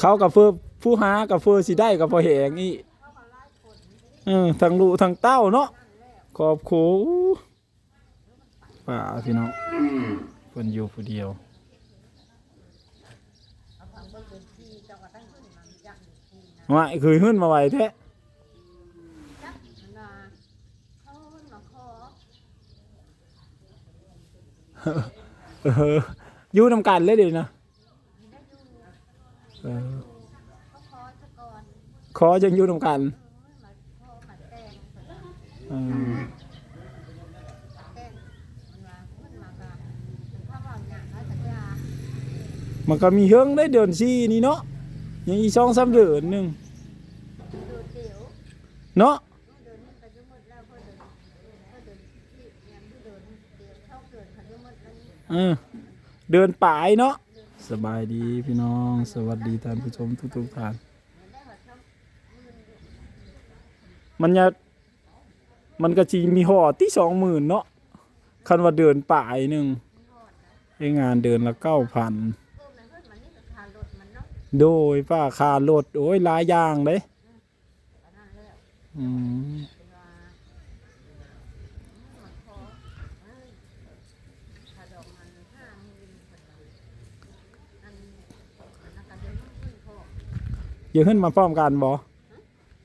เขากับเพื่อผู้หากับเพื่อสิได้กับพอแหงอีเออทั้งลูกทั้งเต้าเนาะขอบคูป่าพี่น้องเพิ่นอยู่ผู้เดียวว่าคือขึ้นมาไว้แท้เออ อยู่นำกันเลยเดินะเออเขาขอซะขอจังอยู่นำกันมาขอมาแต่งเพิ่นว่าเออแต่งมันก็มีเฮิงได้เดือนสี่นี่เนาะยังอีกสองสามเดือนหรับเดินหนึ่งเนาะหมดแล้วนี่เออ เดือนปลายเนาะสบายดีพี่น้อง สวัสดีท่านผู้ชมทุกๆท่านได้ว่าชอบมันจะมันก็จีมีห่อที่สองหมื่นเนาะคันว่าเดือนปลายหนึ่งไองานเดือนละเก้าพันเพิ่มนั้นเพิ่นมันนี่ก็คารถมันเนาะโดยป้าคารถโอ้ยหลายอย่างเลยอันนั้นแล้วอืม เป็นว่ามันขอเอ้ยถ้าดอกมันห้าหมื่นเพิ่นว่าอันอันนั้นก็เดี๋ยวมันขึ้นพอ อย่าขึ้นมาพร้อมกันบ่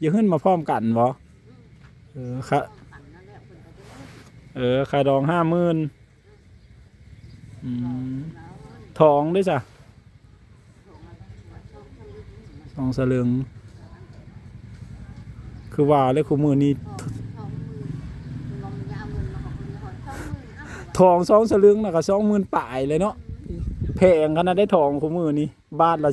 อย่าขึ้นมาพร้อมกันบ่เออค่ะเพิ่นก็จะได้เออค่าดองห้าหมื่นทองด้วยจ้ะทะลึ่งมันสองสลึง คือว่าเลยคู่มือนี้ทองสองหมื่นอ้าวทองสองสลึงนะก็สองหมื่นปลายเลยเนาะแพงขนาดได้ทองคู่มือนี้บ้านละ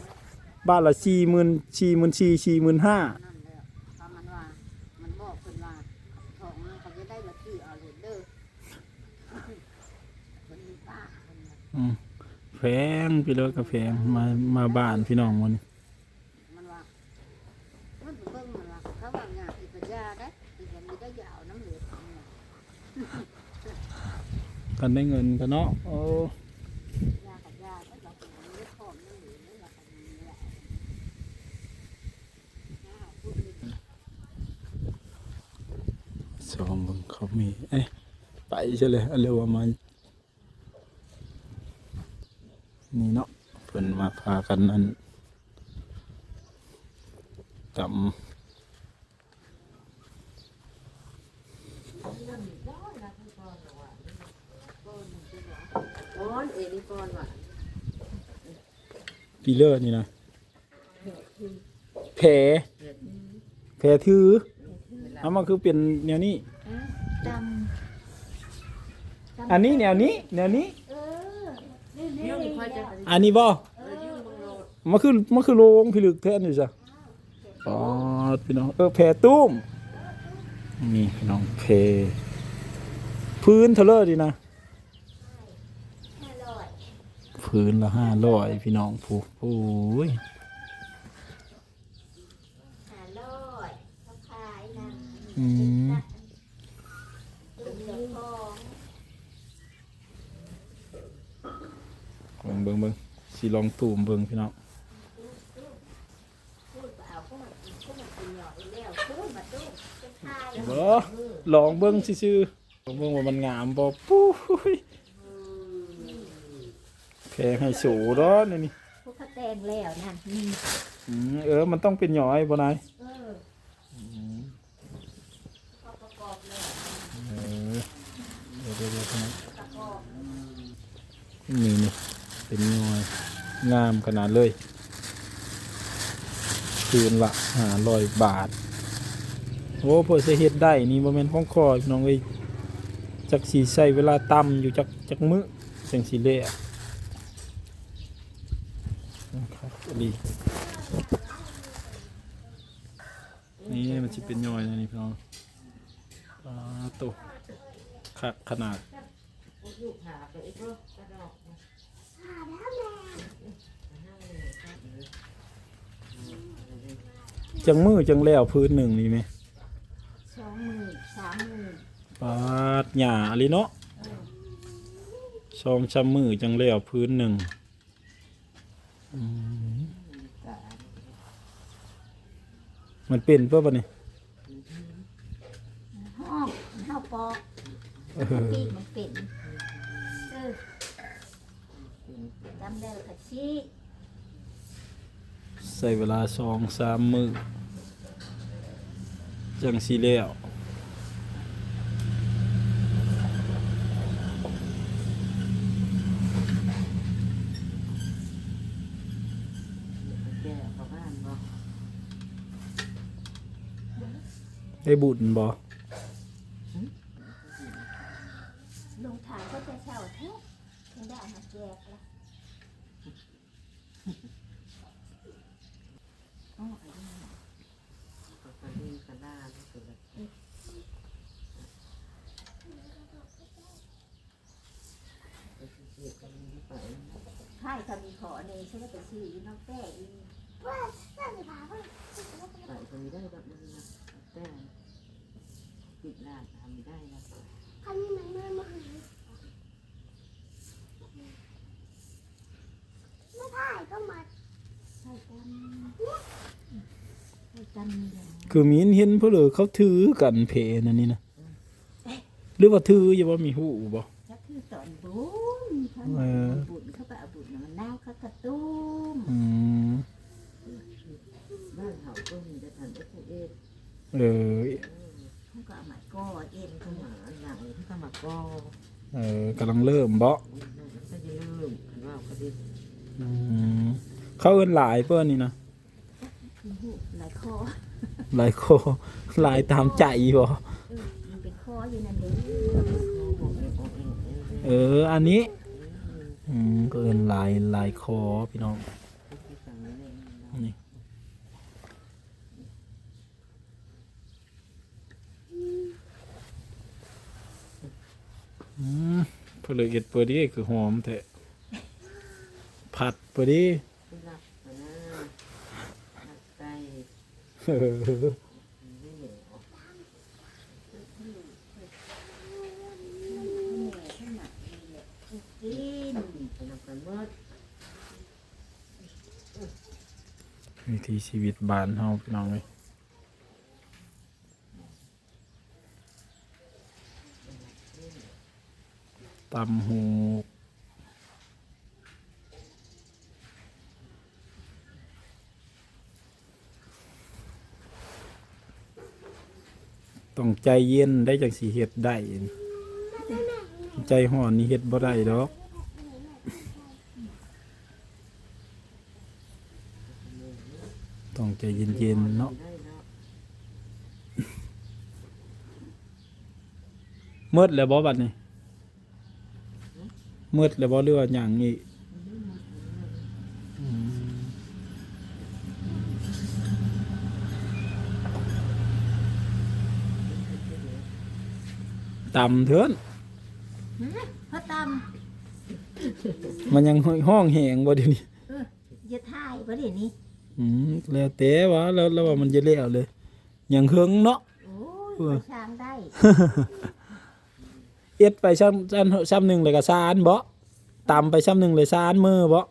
บ้านละสี่หมื่นสี่หมื่นสี่สี่หมื่นห้านั่นแหละถ้ามันว่า มันบอกเพิ่นว่าทองมันเขาจะได้ละที่เอาเลยเด้อเพิ่นมีป้าเพิ่นน่ะอืมแพงพี่เลิกก็แพงมามาบ้านพี่น้องวันนี้มันว่ามันเบิ่งมันว่าเขาว่างานอีกก็ยาได้อีกก็มีได้ยาวน้ำเหลือของน่ะ กันได้เงินกันเนาะโอ้ ยากับยาได้เราก็มีได้พร้อมน้ำเหลือได้เราก็มีแหละอ้าวพูดเลย สองเบิ่งเขามี เอ้ยไป ใช่เลยเอาเร็วว่ามานี่เนาะเพิ่นมาพากันนั่นจก้นกำปีเลอร์นี่นะแผลแผลถือเอามาคือเป็นแนวนี้ด อันนี้แนวนี้ แนวนี้ำเออนี่นี่นี่พอจะอันนี้บ่เออยุ่งบังโลดมันคือมันคือโลงพิลึกแท้นี่จ้ะอ๋อพี่น้อง เออแผลตุ้ม นี่พี่น้องแผลพื้นเทเลอร์ดีนะห้าร้อยพื้นละห้าร้อยพี่น้องผู้โอ้ยห้าร้อยเขาขายนะอืม เป็นเจ้าของ เบิ่งเบิ่งเบิ่งสิลองตูมเบิ่งพี่น้องพูดเอาพวกมันพวกมันเป็นหน่อยแล้วพูดมาตู้จะขายบ่ลองเบิ่งซื่อๆลองเบิ่งว่ามันงามบ่ปุ้ยแพงให้สูเนาะนี่นี่พวกเขาแต่งแล้วนั่นนี่อืมเออ มันต้องเป็นหย้อยบ่นายเออเขาประกอบแล้วเออเดี๋ยวเดี๋ยวเดี๋ยวพี่น้องประกอบนี่นี่ เป็นหย้อยงามขนาดเลย คืนละห้าร้อยบาท โอ้เพื่อจะเฮ็ดได้นี่บ่แม่นของคอน้องเอ้ยจักสิใช้เวลาตำอยู่จักจักมื้อจังสิเละครับดีนี่มันสิเป็นย่อยนะนี่พี่น้องปลาโตคักขนาด จังมือจังแล้วพื้นหนึ่งนี่ไหมสองหมื่นสามหมื่นปาดหญ้าอะไรเนาะสองชำมือจังแล้วพื้นหนึ่งเอืมกะมันเป็นเพื่อปะนี่ห้องห้าปอกเออปีกมันเป็นเออ จำได้ค่ะชี้ใส่เวลาสองสามมือจังสีแล้วแก้เขาบ้านบ่ได้บุญบ่ ลงทางก็จะเช่าแท้ไม่ได้เอามา แจกละอ๋อไอ้นี่เขาก็ดีก็น่าที่สุดเลยไปเสียกันไปไพ่ก็มีขอเนยใช่ไหมแต่ชื่ออีน้องแป้อีไปก็มีได้แบบนั้นนะแต่ปิดร้านทำได้นะ อันนี้มันไม่มาหาไม่ได้ก็มา ไพ่กันไพ่กันอย่าง คือมีนเห็นเพื่อเขาถือกันเพนั่นนี่นะหรือว่าถืออย่าว่ามีหูบ่ก็คือตอนบุญเขาเออบุญเขาไปเอาบุญน่ะมันน่าวเขากระตุ้มอืมบ้านเขาก็มีแต่ทันเอฟเอสเออเขาก็เอาหมายก้อเอ็นเข้าเข้ามามาอันหลังที่เข้ามาก็เออกำลังเริ่มบ่ก็จะเริ่มว่าเขาดิอืมเขาเอิ้นหลายเพื่อนนี่นะคือ หลายคอหลายโคหลายตามใจบ่เออมันเป็นคออยู่นั่นเด้เขาบอเออ อันนี้ อืมก็เอินลายลายคอพี่น้อง นี่เองนี่อืมเพนเลยเอ็ดเปิดดีคือหอมแท้ผัดเปิดดี ที่รักนะรักใจ เออ นี่เหนีย วิถีชีวิตบ้านเฮาพี่น้องเอ้ยตำหู ต้องใจเย็นได้จังสีเฮ็ดได้ใจห่อนนี่เฮ็ดบ่ได้ดอกต้องใจเย็นๆเนาะมืดแล้วบ่บัดนี้มืดแล้วบ่เรือว่างอี ต่ำเถินพระตมันยังห้องแหงบ่เดี๋ยวนี้ำเอออย่าถ่ายประเดี๋ยวนี้ อืมแล้วแต่ว่าแล้วแล้วว่ามันจะแล้วเลย ยังเฮิงเนาะ โอ้ยเออ ไปช้างได้ เอ็ดไปซ้ำซ้ำซ้ำหนึ่งเลยก็ซานบ่ต่ำไปซ้ำหนึ่งเลยซานมือบ่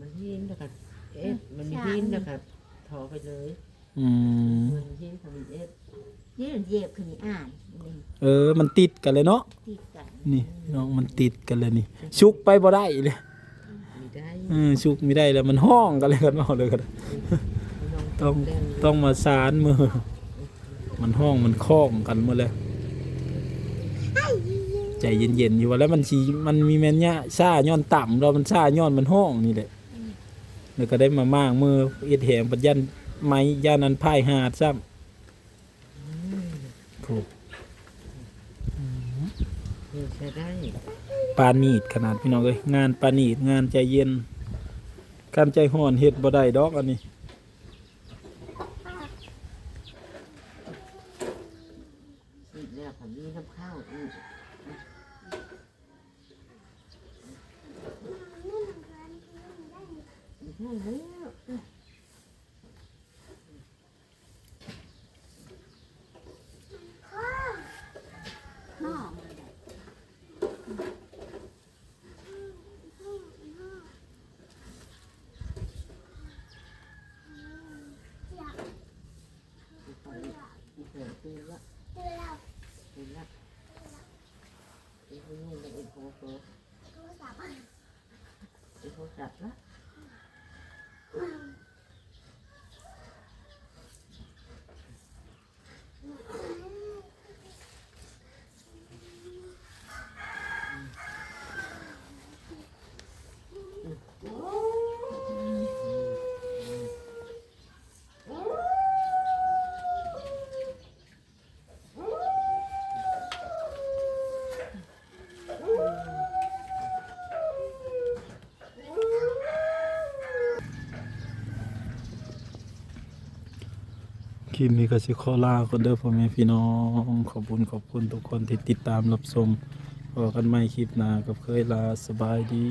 มันหินนะครับเอ็ดมันหินนะครับถอไปเลย อืมมันหินทำเอ็ด นี่เหยียบขึ้นนี่อ่าน นี่เออ มันติดกันเลยเนาะ ติดกันนี่น้องมันติดกันเลยนี่ชุกไปบ่ได้เลยมีได้เออชุกไม่ได้แล้วมันห้องกันเลยกันเอาเลยกันน้องต้องแดงต้องมาสานมือ มันห้องมันคล้องกันหมดเลยใจเย็นๆอยู่ว่าแล้วมันสีมันมีแม่นเนี่ยซ่าย้อนต่ำเรามันซ่าย้อนมันห้องนี่แหละแล้วก็ได้มามางมือเอ็ดแหงปัญญนไม้ย่านันพ่ายหาดซ้ำถูกเออ ใช้ได้ปานีดขนาดพี่น้องเอ้ยงานปานีดงานใจเย็น การใจห่อนเฮ็ดบ่ได้ดอกอันนี้อีกแล้วผมมีน้ำข้าวอีกไม่ คลิปนี้ก็สิขอลาคนเด้อพ่อแม่พี่น้อง ขอบคุณขอบคุณทุกคนที่ติดตามรับชมพอกันใหม่คลิปหน้ากับเคยลาสบายดี